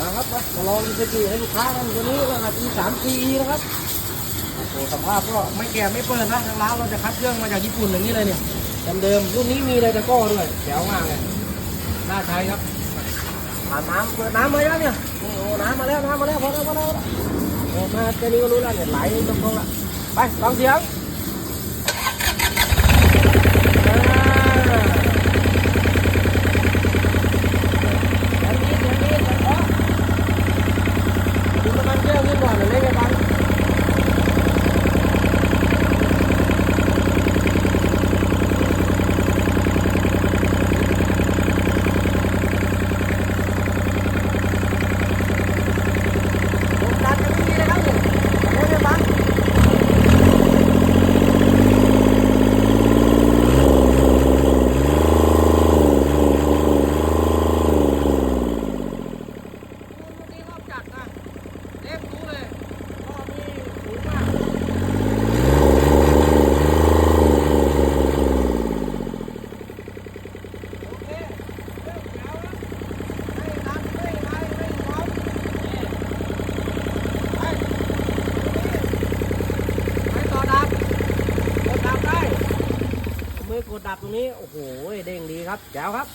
มาครับมาลองอีซูซูให้ลูกค้ากันตัวนี้รหัส E 3 CE นะครับโอ้โหสภาพก็ไม่แก่ไม่เปิดนะทางร้านเราจะคัดเครื่องมาจากญี่ปุ่นอย่างนี้เลยเนี่ยเดิมๆรุ่นนี้มีอะไรตะก้อด้วยแจ๋วมากเลยน่าใช้ครับอาบน้ำเปิดน้ำมาแล้วเนี่ยโอ้โหน้ำมาแล้วน้ำมาแล้วพอแล้วพอแล้วพอแล้วโอ้มาแค่นี้ก็รู้แล้วเนี่ยไหลตรงๆละไปฟังเสียงอ่า อันนี้อันนี้อันอ๋อดูน้ำมันเครื่องขึ้นก่อนหรือเล่นไงบ้างลมดันยังไม่มีเลยครับผมเล่นไงบ้างนี่รอบจัดนะเล่มรู้เลยรอบนี้สูงมากโอเคเริ่มแล้วนะให้ดันให้ไล่ให้พร้อมนี่ไปไปต่อดับกดดับได้เอา มือกดดับตรงนี้ โอ้โห เด้งดีครับแจ๋วครับ